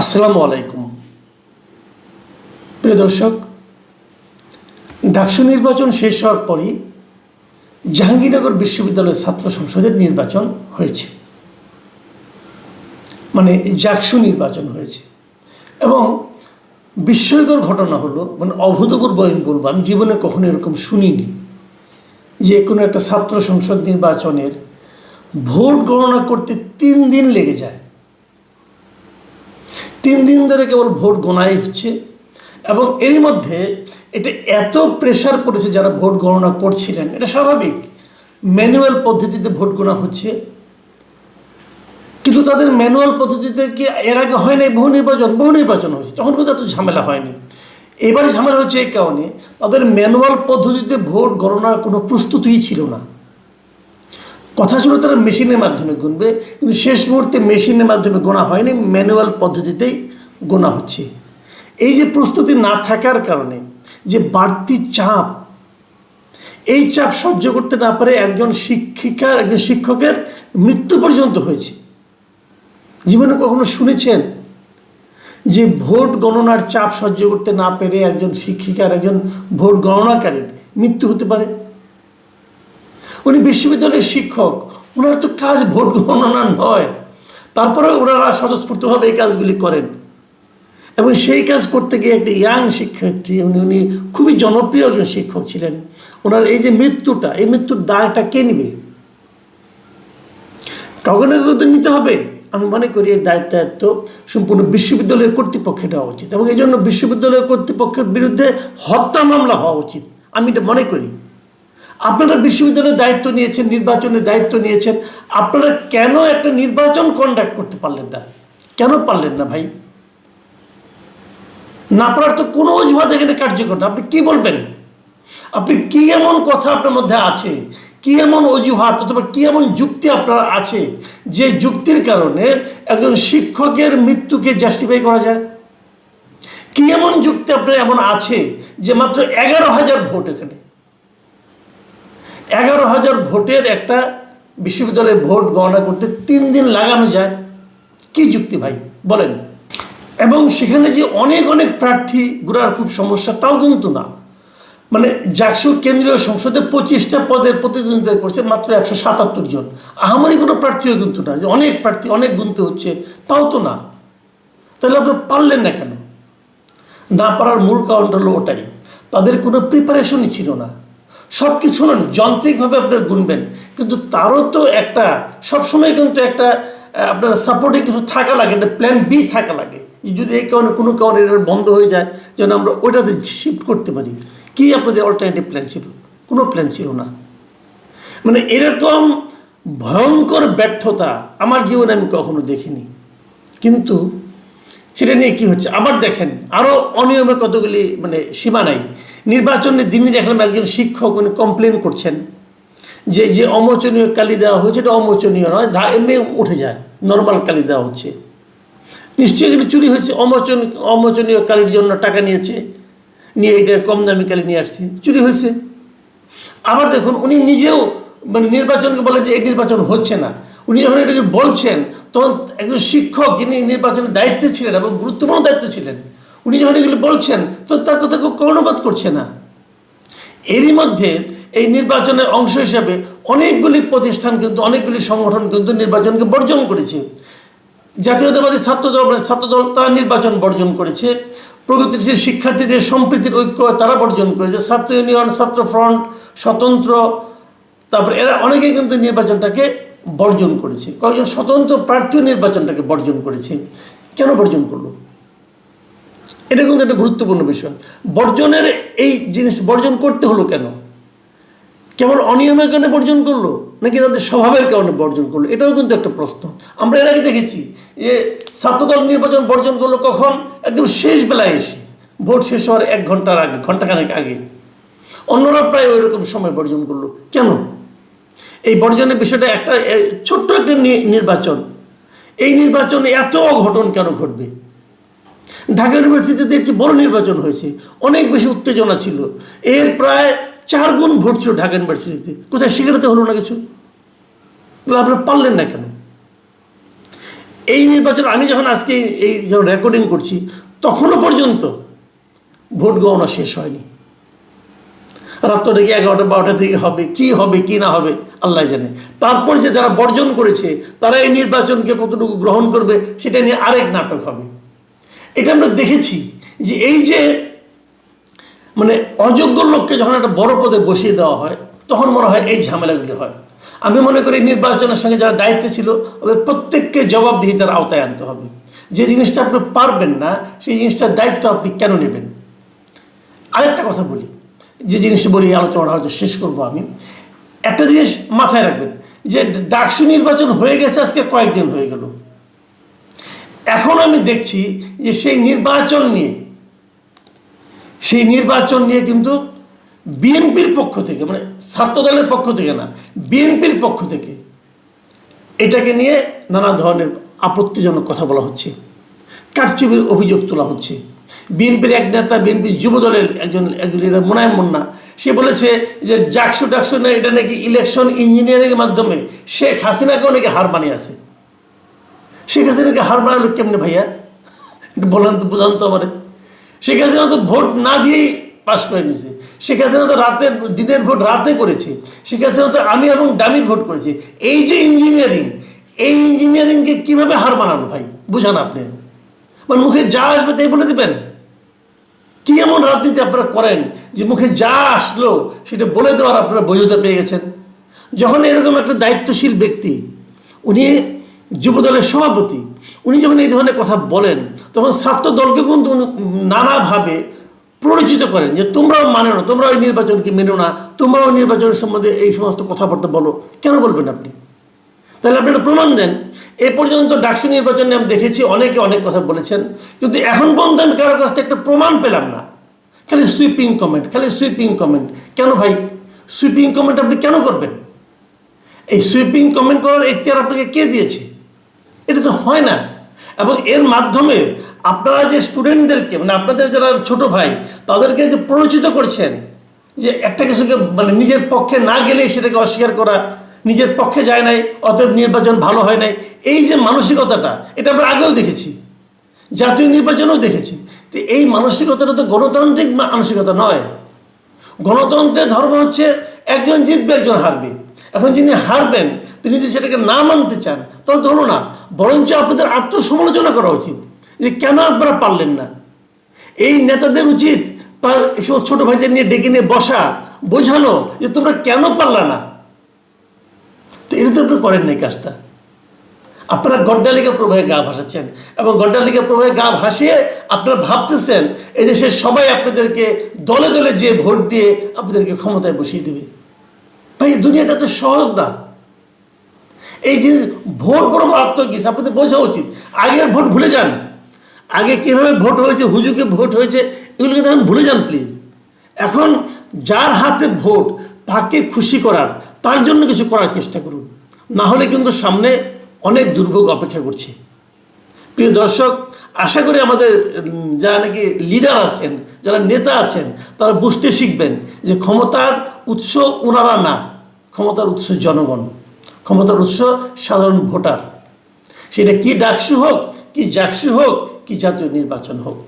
আসসালামু আলাইকুম। প্রিয় দর্শক, ডাকসু নির্বাচন শেষ হওয়ার পরই জাহাঙ্গীরনগর বিশ্ববিদ্যালয়ের ছাত্র সংসদের নির্বাচন হয়েছে। মানে জাকসু নির্বাচন হয়েছে। এবং বিস্ময়কর ঘটনা হলো মানে অভূতপূর্ব আমি বলব আমি জীবনে কখনো এরকম শুনিনি যে কোনো একটা ছাত্র সংসদ নির্বাচনের ভোট গণনা করতে তিন দিন লেগে যায়। তিন দিন ধরে কেবল ভোট গণাই হচ্ছে। এবং এরই মধ্যে এটা এত প্রেশার পড়েছে যারা ভোট গণনা করছিলেন, এটা স্বাভাবিক। ম্যানুয়াল পদ্ধতিতে ভোট গণনা হচ্ছে। কিন্তু তাদের ম্যানুয়াল পদ্ধতিতে কি এর আগে হয় নাই? বহু নির্বাচন বহু নির্বাচন হয়েছে। তখন কিন্তু এত ঝামেলা হয়নি। এবারে ঝামেলা হচ্ছে এই কারণে, তাদের ম্যানুয়াল পদ্ধতিতে ভোট গণনার কোনো প্রস্তুতিই ছিল না। কথা ছিল তারা মেশিনের মাধ্যমে গুনবে, কিন্তু শেষ মুহূর্তে মেশিনের মাধ্যমে গোনা হয়নি, ম্যানুয়াল পদ্ধতিতেই গোনা হচ্ছে। এই যে প্রস্তুতি না থাকার কারণে, যে বাড়তি চাপ, এই চাপ সহ্য করতে না পারে একজন শিক্ষিকার, একজন শিক্ষকের মৃত্যু পর্যন্ত হয়েছে। জীবনে কখনো শুনেছেন যে ভোট গণনার চাপ সহ্য করতে না পেরে একজন শিক্ষিকার, একজন ভোট গণনাকারীর মৃত্যু হতে পারে? উনি বিশ্ববিদ্যালয়ের শিক্ষক। ওনার তো কাজ ভোট গণনা নয়। তারপরে ওনারা স্বতঃস্ফূর্তভাবে এই কাজগুলি করেন। এবং সেই কাজ করতে গিয়ে একটি ইয়াং শিক্ষার্থী, উনি উনি খুবই জনপ্রিয় একজন শিক্ষক ছিলেন। ওনার এই যে মৃত্যুটা, এই মৃত্যুর দায়টা কে নেবে? কাউকে না কাউকে নিতে হবে। আমি মনে করি এর দায়িত্ব সম্পূর্ণ বিশ্ববিদ্যালয়ের কর্তৃপক্ষে নেওয়া উচিত। এবং এই জন্য বিশ্ববিদ্যালয়ের কর্তৃপক্ষের বিরুদ্ধে হত্যা মামলা হওয়া উচিত। আমি এটা মনে করি। আপনারা বিশ্ববিদ্যালয়ের দায়িত্ব নিয়েছেন, নির্বাচনের দায়িত্ব নিয়েছেন, আপনারা কেন একটা নির্বাচন কন্ডাক্ট করতে পারলেন না? কেন পারলেন না ভাই? না পারার তো কোনো অজুহাত এখানে কার্যকর না। আপনি কি বলবেন? আপনি কি এমন কথা আপনার মধ্যে আছে? কি এমন অজুহাত অথবা কি এমন যুক্তি আপনার আছে যে যুক্তির কারণে একজন শিক্ষকের মৃত্যুকে জাস্টিফাই করা যায়? কি এমন যুক্তি আপনার এমন আছে যে মাত্র এগারো হাজার ভোট এখানে? এগারো হাজার ভোটের একটা বিশ্ববিদ্যালয়ে ভোট গণনা করতে তিন দিন লাগানো যায়। কি যুক্তি ভাই? বলেন। এবং সেখানে যে অনেক অনেক প্রার্থী গুড়ার খুব সমস্যা, তাও কিন্তু না। মানে জাকসু কেন্দ্রীয় সংসদে পঁচিশটা পদের প্রতিদ্বন্দ্বিতা করছে মাত্র একশো সাতাত্তর জন। আহামরি কোনো প্রার্থীও কিন্তু না। যে অনেক প্রার্থী, অনেক গুনতে হচ্ছে, তাও তো না। তাহলে আপনার পারলেন না কেন? না পারার মূল কারণটা হলো ওটাই। তাদের কোনো প্রিপারেশনই ছিল না। সব কিছু না যান্ত্রিকভাবে আপনার গুনবেন, কিন্তু তারও তো একটা, সবসময় কিন্তু একটা আপনার সাপোর্টে কিছু থাকা লাগে, একটা প্ল্যান বি থাকা লাগে। যদি এই কারণে কোনো কারণে এটা বন্ধ হয়ে যায়, যেন আমরা ওইটাতে শিফট করতে পারি। কি আপনাদের অল্টারনেটিভ প্ল্যান ছিল? কোনো প্ল্যান ছিল না। মানে এরকম ভয়ঙ্কর ব্যর্থতা আমার জীবনে আমি কখনো দেখিনি। কিন্তু সেটা নিয়ে কি হচ্ছে? আবার দেখেন আরও অনিয়মে কতগুলি মানে সীমা নাই। নির্বাচনের দিনই দেখলাম একজন শিক্ষক উনি কমপ্লেন করছেন, যে যে অমোচনীয় কালি দেওয়া হয়েছে, এটা অমোচনীয় নয়, ধা, এমনি উঠে যায় নর্মাল কালি দেওয়া হচ্ছে। নিশ্চয়ই এগুলো চুরি হয়েছে, অমোচন, অমোচনীয় কালির জন্য টাকা নিয়েছে, নিয়ে এটা কম দামি কালি নিয়ে আসছে, চুরি হয়েছে। আবার দেখুন, উনি নিজেও মানে নির্বাচনকে বলে যে এই নির্বাচন হচ্ছে না। উনি যখন এটাকে বলছেন, তখন একজন শিক্ষক যিনি নির্বাচনের দায়িত্বে ছিলেন এবং গুরুত্বপূর্ণ দায়িত্ব ছিলেন উনি যখন এগুলো বলছেন, তো তার কথা কেউ কর্ণপাত করছে না। এরই মধ্যে এই নির্বাচনের অংশ হিসাবে অনেকগুলি প্রতিষ্ঠান কিন্তু, অনেকগুলি সংগঠন কিন্তু নির্বাচনকে বর্জন করেছে। জাতীয়তাবাদী ছাত্রদল মানে ছাত্রদল, তারা নির্বাচন বর্জন করেছে। প্রগতিশীল শিক্ষার্থীদের সম্প্রীতির ঐক্য তারা বর্জন করেছে। ছাত্র ইউনিয়ন, ছাত্র ফ্রন্ট, স্বতন্ত্র, তারপরে এরা অনেকেই কিন্তু নির্বাচনটাকে বর্জন করেছে। কয়েকজন স্বতন্ত্র প্রার্থীও নির্বাচনটাকে বর্জন করেছে। কেন বর্জন করল? এটা কিন্তু একটা গুরুত্বপূর্ণ বিষয়। বর্জনের এই জিনিস বর্জন করতে হলো কেন? কেবল অনিয়মের কারণে বর্জন করল, নাকি তাদের স্বভাবের কারণে বর্জন করল? এটাও কিন্তু একটা প্রশ্ন। আমরা এর আগে দেখেছি যে ছাত্রদল নির্বাচন বর্জন করল কখন? একদম শেষ বেলায় এসে। ভোট শেষ হওয়ার এক ঘণ্টার আগে, ঘন্টাখানেক আগে। অন্যরা প্রায় ওই রকম সময় বর্জন করল। কেন? এই বর্জনের বিষয়টা একটা ছোট্ট একটা নির্বাচন। এই নির্বাচনে এত অঘটন কেন ঘটবে? ঢাকা ইউনিভার্সিটিতে দেখছি বড় নির্বাচন হয়েছে। অনেক বেশি উত্তেজনা ছিল। এর প্রায় চার গুণ ভোট ছিল ঢাকা ইউনিভার্সিটিতে। কোথায়? সেখানে তো হলো না কিছু। তাহলে আপনারা পারলেন না কেন? এই নির্বাচন আমি যখন আজকে এই- যখন রেকর্ডিং করছি, তখনও পর্যন্ত ভোট গণনা শেষ হয়নি। রাত্র থেকে এগারোটা বারোটা থেকে হবে, কি হবে, কি না হবে, আল্লাহ জানে। তারপর যে যারা বর্জন করেছে, তারা এই নির্বাচনকে কতটুকু গ্রহণ করবে, সেটা নিয়ে আরেক নাটক হবে। এটা আমরা দেখেছি যে এই যে মানে অযোগ্য লোককে যখন একটা বড় পদে বসিয়ে দেওয়া হয়, তখন মনে হয় এই ঝামেলাগুলি হয়। আমি মনে করি নির্বাচনের সঙ্গে যারা দায়িত্বে ছিল, ওদের প্রত্যেককে জবাবদিহিতার আওতায় আনতে হবে। যে জিনিসটা আপনি পারবেন না, সেই জিনিসটার দায়িত্ব আপনি কেন নেবেন? আরেকটা কথা বলি, যে জিনিসটা বলি আলোচনাটা হয়তো শেষ করব আমি। একটা জিনিস মাথায় রাখবেন, যে ডাকসু নির্বাচন হয়ে গেছে আজকে কয়েকদিন হয়ে গেল। এখন আমি দেখছি যে সেই নির্বাচন নিয়ে, সেই নির্বাচন নিয়ে কিন্তু বিএনপির পক্ষ থেকে মানে ছাত্রদলের পক্ষ থেকে না, বিএনপির পক্ষ থেকে এটাকে নিয়ে নানা ধরনের আপত্তিজনক কথা বলা হচ্ছে, কারচুপির অভিযোগ তোলা হচ্ছে। বিএনপির এক নেতা বিএনপির যুব দলের একজন একজন এটা মোনায়েম মুন্না, সে বলেছে যে জাকসু ডাকসু না, এটা নাকি ইলেকশন ইঞ্জিনিয়ারিংয়ের মাধ্যমে শেখ হাসিনাকেও নাকি হার বানিয়েছে শেখ হাসিনাকে হার বানালো কেমনে ভাইয়া? একটু বলেন তো, বুঝান তো আমারে। শেখ হাসিনা তো ভোট না দিয়েই পাশ করে নিয়েছে। শেখ হাসিনা তো রাতের দিনের ভোট রাতে করেছে। শেখ হাসিনা তো আমি এবং ডামির ভোট করেছি। এই যে ইঞ্জিনিয়ারিং এই ইঞ্জিনিয়ারিংকে কীভাবে হার বানানো ভাই? বুঝান আপনি। মানে মুখে যা আসবে তাই বলে দিবেন? কি এমন রাজনীতি আপনারা করেন যে মুখে যা আসলো সেটা বলে দেওয়ার আপনারা বৈধতা পেয়ে গেছেন? যখন এরকম একটা দায়িত্বশীল ব্যক্তি, উনি যুবদলের সভাপতি, উনি যখন এই ধরনের কথা বলেন, তখন ছাত্র দলকে কিন্তু নানাভাবে প্ররোচিত করেন যে তোমরাও মানে না, তোমরা ওই নির্বাচনকে মেনো না, তোমরাও নির্বাচনের সম্বন্ধে এই সমস্ত কথাবার্তা বলো। কেন বলবেন আপনি? তাহলে আপনি একটা প্রমাণ দেন। এ পর্যন্ত ডাকসু নির্বাচনে আমি দেখেছি, অনেকে অনেক কথা বলেছেন, কিন্তু এখন পর্যন্ত আমি কারোর কাছ থেকে একটা প্রমাণ পেলাম না। খালি সুইপিং কমেন্ট খালি সুইপিং কমেন্ট কেন ভাই? সুইপিং কমেন্ট আপনি কেন করবেন? এই সুইপিং কমেন্ট করার এখতিয়ার আপনাকে কে দিয়েছে? এটা তো হয় না। এবং এর মাধ্যমে আপনারা যে স্টুডেন্টদেরকে মানে আপনাদের যারা ছোট ভাই, তাদেরকে যে প্ররোচিত করছেন, যে একটা কিছুকে মানে নিজের পক্ষে না গেলেই সেটাকে অস্বীকার করা, নিজের পক্ষে যায় নাই, অতএব নির্বাচন ভালো হয় নাই, এই যে মানসিকতাটা, এটা আমরা আগেও দেখেছি, জাতীয় নির্বাচনেও দেখেছি, তো এই মানসিকতাটা তো গণতান্ত্রিক মানসিকতা নয়। গণতন্ত্রের ধর্ম হচ্ছে একজন জিতবে, একজন হারবে। এখন যিনি হারবেন, তিনি যদি সেটাকে না মানতে চান, তাহলে হলো না। বরঞ্চ আপনাদের আত্মসমালোচনা করা উচিত যে কেন আপনারা পারলেন না। এই নেতাদের উচিত তার এসব ছোট ভাইদের নিয়ে ডেকে নিয়ে বসা, বোঝানো যে তোমরা কেন পারলা না। তো তো আপনি করেন নাই কাজটা। আপনারা গড্ডালিকা প্রবাহে গা ভাসাচ্ছেন এবং গড্ডালিকা প্রবাহে গা ভাসিয়ে আপনারা ভাবতেছেন এই দেশের সবাই আপনাদেরকে দলে দলে যে ভোট দিয়ে আপনাদেরকে ক্ষমতায় বসিয়ে দেবে। ভাই দুনিয়াটা তো সহজ না। এই জিনিস ভোট বড় মারাত্মক জিনিস, আপনাদের বোঝা উচিত। আগের ভোট ভুলে যান। আগে কীভাবে ভোট হয়েছে, হুজুকে ভোট হয়েছে, এগুলোকে তখন ভুলে যান প্লিজ এখন যার হাতে ভোট, তাকে খুশি করার, তার জন্য কিছু করার চেষ্টা করুন। না হলে কিন্তু সামনে অনেক দুর্ভোগ অপেক্ষা করছে। প্রিয় দর্শক, আশা করি আমাদের যারা নাকি লিডার আছেন, যারা নেতা আছেন, তারা বুঝতে শিখবেন যে ক্ষমতার উৎস ওনারা না। ক্ষমতার উৎস জনগণ, ক্ষমতার উৎস সাধারণ ভোটার। সেটা কি ডাকসু হোক, কি জাকসু হোক, কি জাতীয় নির্বাচন হোক।